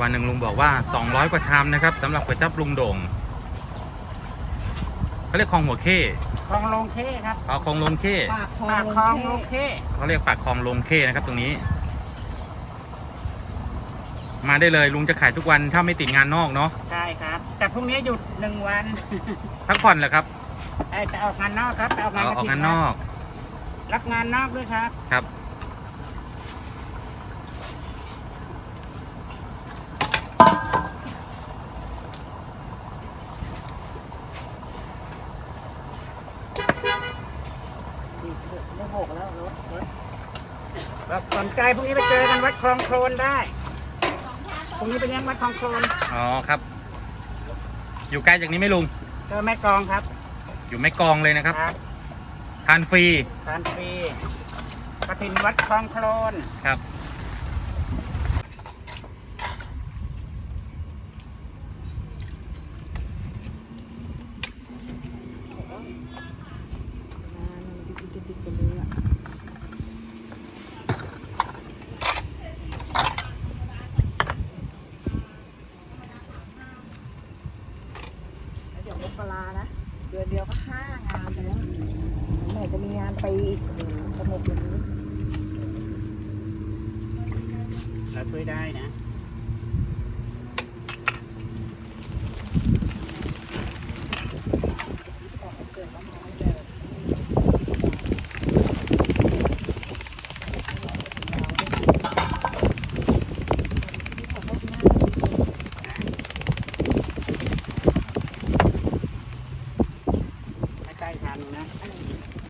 วันหนึ่งลุงบอกว่า 200 กว่าชามนะครับสำหรับก๋วยจั๊บลุงโด่งเขาเรียกคลองหัวเข้คลองลงเข้ครับเอาคลองลงเข้ปากคลอปากงคลองลงเข้เขาเรียกปากคลองลงเข้นะครับ ตรงนี้ มาได้เลยลุงจะขายทุกวันถ้าไม่ติดงานนอกเนาะใช่ครับ แต่พรุ่งนี้หยุดหนึ่งวันพักผ่อนเหรอครับเอ้ยจะออกงานนอกครับจะออกงานเอากออกฐิงานนอก รับงานนอกด้วยครับ ครับ ไม่หกแล้วรถรถแบบสนใจพรุ่งนี้ไปเจอกันวัดคลองโคลนได้พรุ่งนี้ไปเลี้ยงวัดคลองโคลนอ๋อครับ อยู่ไกลจากนี้ไหม่ลุง เจอแม่กลองครับอยู่แม่กลองเลยนะครับครับ ทานฟรีทานฟรีกระถินวัดคลองโคลนครับ เดี๋ยวมกรานะ เดือนเดียวก็ห้างานไปแล้วไหนจะมีงานไปอีกสนุกอย่างนี้ เราช่วยได้นะ